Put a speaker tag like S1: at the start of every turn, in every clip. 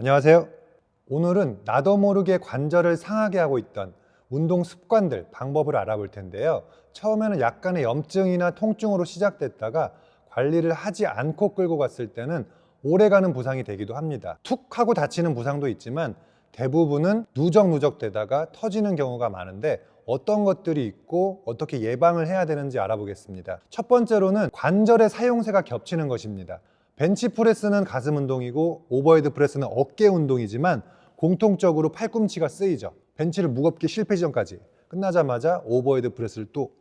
S1: 안녕하세요. 오늘은 나도 모르게 관절을 상하게 하고 있던 운동 습관들, 방법을 알아볼 텐데요. 처음에는 약간의 염증이나 통증으로 시작됐다가 관리를 하지 않고 끌고 갔을 때는 오래가는 부상이 되기도 합니다. 툭 하고 다치는 부상도 있지만 대부분은 누적누적 되다가 터지는 경우가 많은데 어떤 것들이 있고 어떻게 예방을 해야 되는지 알아보겠습니다. 첫 번째로는 관절의 사용세가 겹치는 것입니다. 벤치프레스는 가슴 운동이고 오버헤드 프레스는 어깨 운동이지만 공통적으로 팔꿈치가 쓰이죠. 벤치를 무겁게 실패 지점까지 끝나자마자 오버헤드 프레스를 또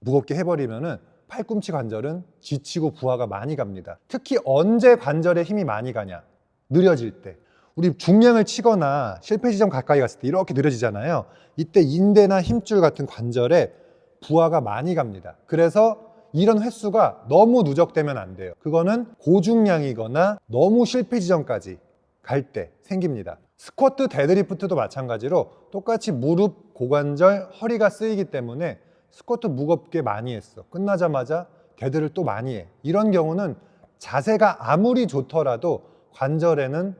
S1: 무겁게 해버리면은 팔꿈치 관절은 지치고 부하가 많이 갑니다. 특히 언제 관절에 힘이 많이 가냐? 느려질 때. 우리 중량을 치거나 실패 지점 가까이 갔을 때 이렇게 느려지잖아요. 이때 인대나 힘줄 같은 관절에 부하가 많이 갑니다. 그래서 이런 횟수가 너무 누적되면 안 돼요. 그거는 고중량이거나 너무 실패 지점까지 갈 때 생깁니다. 스쿼트, 데드리프트도 마찬가지로 똑같이 무릎, 고관절, 허리가 쓰이기 때문에 스쿼트 무겁게 많이 했어. 끝나자마자 데드를 또 많이 해. 이런 경우는 자세가 아무리 좋더라도 관절에는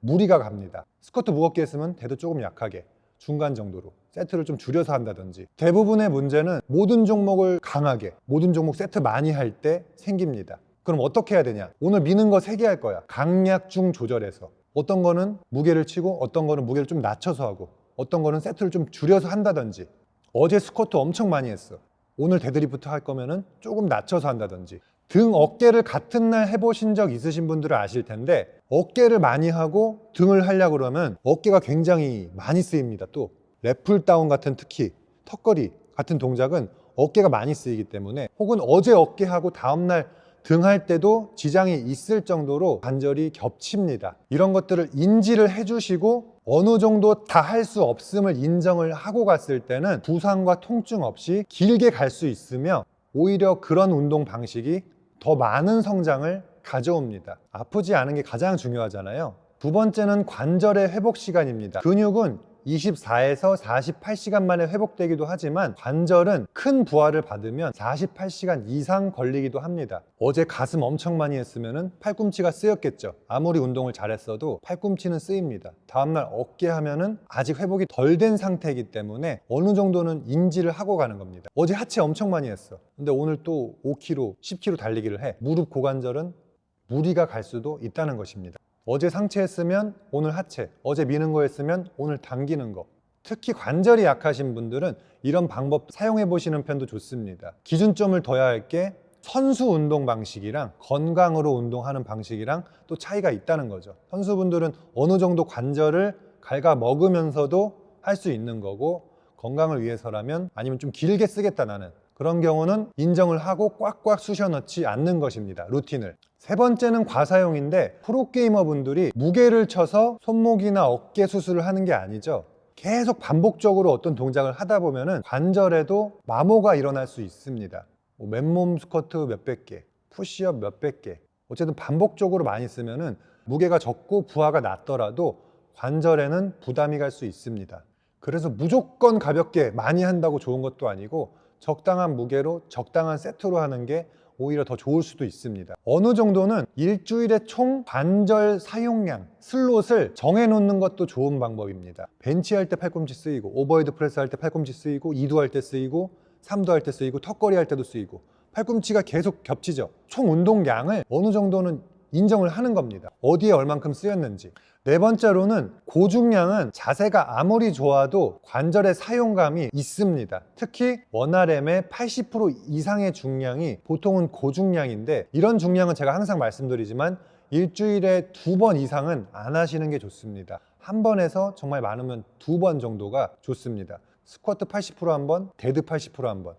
S1: 무리가 갑니다. 스쿼트 무겁게 했으면 데드 조금 약하게 중간 정도로 세트를 좀 줄여서 한다든지 대부분의 문제는 모든 종목을 강하게 모든 종목 세트 많이 할 때 생깁니다. 그럼 어떻게 해야 되냐? 오늘 미는 거 세 개 할 거야. 강약 중 조절해서 어떤 거는 무게를 치고 어떤 거는 무게를 좀 낮춰서 하고 어떤 거는 세트를 좀 줄여서 한다든지 어제 스쿼트 엄청 많이 했어. 오늘 데드리프트 할 거면은 조금 낮춰서 한다든지 등 어깨를 같은 날 해보신 적 있으신 분들은 아실 텐데 어깨를 많이 하고 등을 하려고 그러면 어깨가 굉장히 많이 쓰입니다. 또 랩풀 다운 같은 특히 턱걸이 같은 동작은 어깨가 많이 쓰이기 때문에 혹은 어제 어깨 하고 다음날 등할 때도 지장이 있을 정도로 관절이 겹칩니다. 이런 것들을 인지를 해주시고 어느 정도 다 할 수 없음을 인정을 하고 갔을 때는 부상과 통증 없이 길게 갈 수 있으며 오히려 그런 운동 방식이 더 많은 성장을 가져옵니다. 아프지 않은 게 가장 중요하잖아요. 두 번째는 관절의 회복 시간입니다. 근육은 24에서 48시간 만에 회복되기도 하지만 관절은 큰 부하를 받으면 48시간 이상 걸리기도 합니다. 어제 가슴 엄청 많이 했으면 팔꿈치가 쓰였겠죠. 아무리 운동을 잘했어도 팔꿈치는 쓰입니다. 다음날 어깨 하면은 아직 회복이 덜 된 상태이기 때문에 어느 정도는 인지를 하고 가는 겁니다. 어제 하체 엄청 많이 했어. 근데 오늘 또 5kg, 10kg 달리기를 해. 무릎 고관절은 무리가 갈 수도 있다는 것입니다. 어제 상체 했으면 오늘 하체, 어제 미는 거 했으면 오늘 당기는 거. 특히 관절이 약하신 분들은 이런 방법 사용해 보시는 편도 좋습니다. 기준점을 둬야 할 게 선수 운동 방식이랑 건강으로 운동하는 방식이랑 또 차이가 있다는 거죠. 선수분들은 어느 정도 관절을 갉아 먹으면서도 할 수 있는 거고 건강을 위해서라면 아니면 좀 길게 쓰겠다 나는 그런 경우는 인정을 하고 꽉꽉 쑤셔 넣지 않는 것입니다. 루틴을. 세 번째는 과사용인데 프로게이머 분들이 무게를 쳐서 손목이나 어깨 수술을 하는 게 아니죠. 계속 반복적으로 어떤 동작을 하다 보면은 관절에도 마모가 일어날 수 있습니다. 뭐 맨몸 스쿼트 몇백 개, 푸시업 몇백 개. 어쨌든 반복적으로 많이 쓰면은 무게가 적고 부하가 낮더라도 관절에는 부담이 갈 수 있습니다. 그래서 무조건 가볍게 많이 한다고 좋은 것도 아니고 적당한 무게로 적당한 세트로 하는 게 오히려 더 좋을 수도 있습니다. 어느 정도는 일주일에 총 관절 사용량, 슬롯을 정해놓는 것도 좋은 방법입니다. 벤치 할 때 팔꿈치 쓰이고, 오버헤드 프레스 할 때 팔꿈치 쓰이고, 2두 할 때 쓰이고, 3두 할 때 쓰이고, 턱걸이 할 때도 쓰이고, 팔꿈치가 계속 겹치죠. 총 운동량을 어느 정도는 인정을 하는 겁니다. 어디에 얼만큼 쓰였는지. 네 번째로는 고중량은 자세가 아무리 좋아도 관절의 사용감이 있습니다. 특히 원RM의 80% 이상의 중량이 보통은 고중량인데 이런 중량은 제가 항상 말씀드리지만 일주일에 두 번 이상은 안 하시는 게 좋습니다. 한 번에서 정말 많으면 두 번 정도가 좋습니다. 스쿼트 80%한 번, 데드 80%한 번.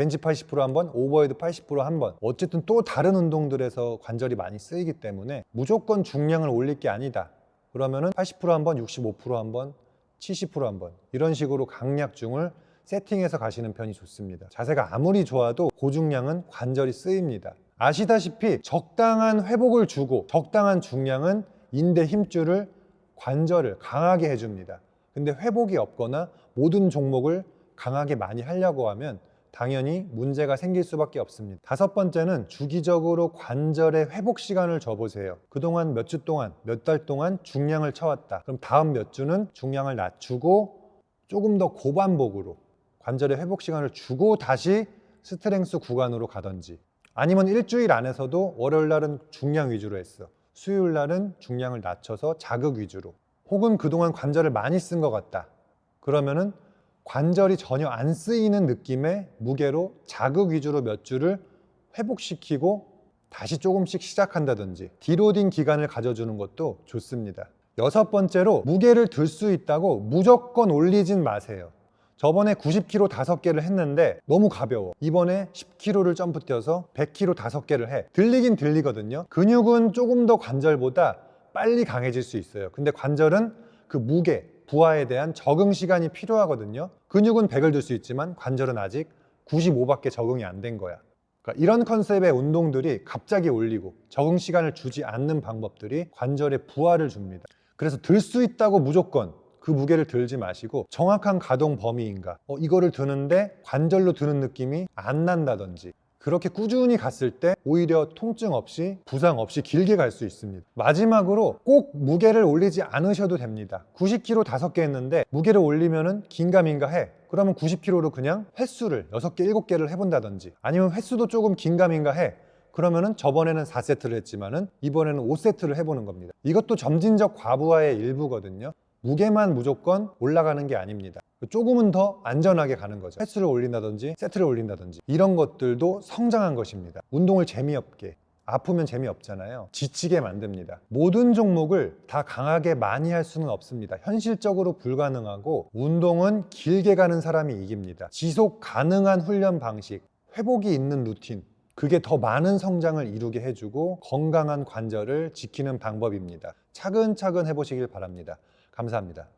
S1: 벤치 80%한 번, 오버헤드 80%한 번. 어쨌든 또 다른 운동들에서 관절이 많이 쓰이기 때문에 무조건 중량을 올릴 게 아니다. 그러면은 80%한 번, 65%한 번, 70%한 번. 이런 식으로 강약중을 세팅해서 가시는 편이 좋습니다. 자세가 아무리 좋아도 고중량은 관절이 쓰입니다. 아시다시피 적당한 회복을 주고 적당한 중량은 인대 힘줄을 관절을 강하게 해줍니다. 근데 회복이 없거나 모든 종목을 강하게 많이 하려고 하면 당연히 문제가 생길 수밖에 없습니다. 다섯 번째는 주기적으로 관절의 회복 시간을 줘보세요. 그동안 몇 주 동안, 몇 달 동안 중량을 쳐왔다. 그럼 다음 몇 주는 중량을 낮추고 조금 더 고반복으로 관절의 회복 시간을 주고 다시 스트렝스 구간으로 가든지 아니면 일주일 안에서도 월요일 날은 중량 위주로 했어. 수요일 날은 중량을 낮춰서 자극 위주로. 혹은 그동안 관절을 많이 쓴 것 같다. 그러면은 관절이 전혀 안 쓰이는 느낌의 무게로 자극 위주로 몇 주를 회복시키고 다시 조금씩 시작한다든지 디로딩 기간을 가져주는 것도 좋습니다. 여섯 번째로 무게를 들 수 있다고 무조건 올리진 마세요. 저번에 90kg 5개를 했는데 너무 가벼워. 이번에 10kg를 점프 뛰어서 100kg 5개를 해. 들리긴 들리거든요. 근육은 조금 더 관절보다 빨리 강해질 수 있어요. 근데 관절은 그 무게, 부하에 대한 적응 시간이 필요하거든요. 근육은 100을 들 수 있지만 관절은 아직 95밖에 적응이 안 된 거야. 그러니까 이런 컨셉의 운동들이 갑자기 올리고 적응 시간을 주지 않는 방법들이 관절에 부하를 줍니다. 그래서 들 수 있다고 무조건 그 무게를 들지 마시고 정확한 가동 범위인가 어, 이거를 드는데 관절로 드는 느낌이 안 난다든지 그렇게 꾸준히 갔을 때 오히려 통증 없이 부상 없이 길게 갈 수 있습니다. 마지막으로 꼭 무게를 올리지 않으셔도 됩니다. 90kg 5개 했는데 무게를 올리면은 긴가민가 해. 그러면 90kg로 그냥 횟수를 6개, 7개를 해본다든지 아니면 횟수도 조금 긴가민가 해. 그러면은 저번에는 4세트를 했지만은 이번에는 5세트를 해보는 겁니다. 이것도 점진적 과부하의 일부거든요. 무게만 무조건 올라가는 게 아닙니다. 조금은 더 안전하게 가는 거죠. 횟수를 올린다든지 세트를 올린다든지 이런 것들도 성장한 것입니다. 운동을 재미없게 아프면 재미없잖아요. 지치게 만듭니다. 모든 종목을 다 강하게 많이 할 수는 없습니다. 현실적으로 불가능하고 운동은 길게 가는 사람이 이깁니다. 지속 가능한 훈련 방식, 회복이 있는 루틴, 그게 더 많은 성장을 이루게 해주고 건강한 관절을 지키는 방법입니다. 차근차근 해보시길 바랍니다. 감사합니다.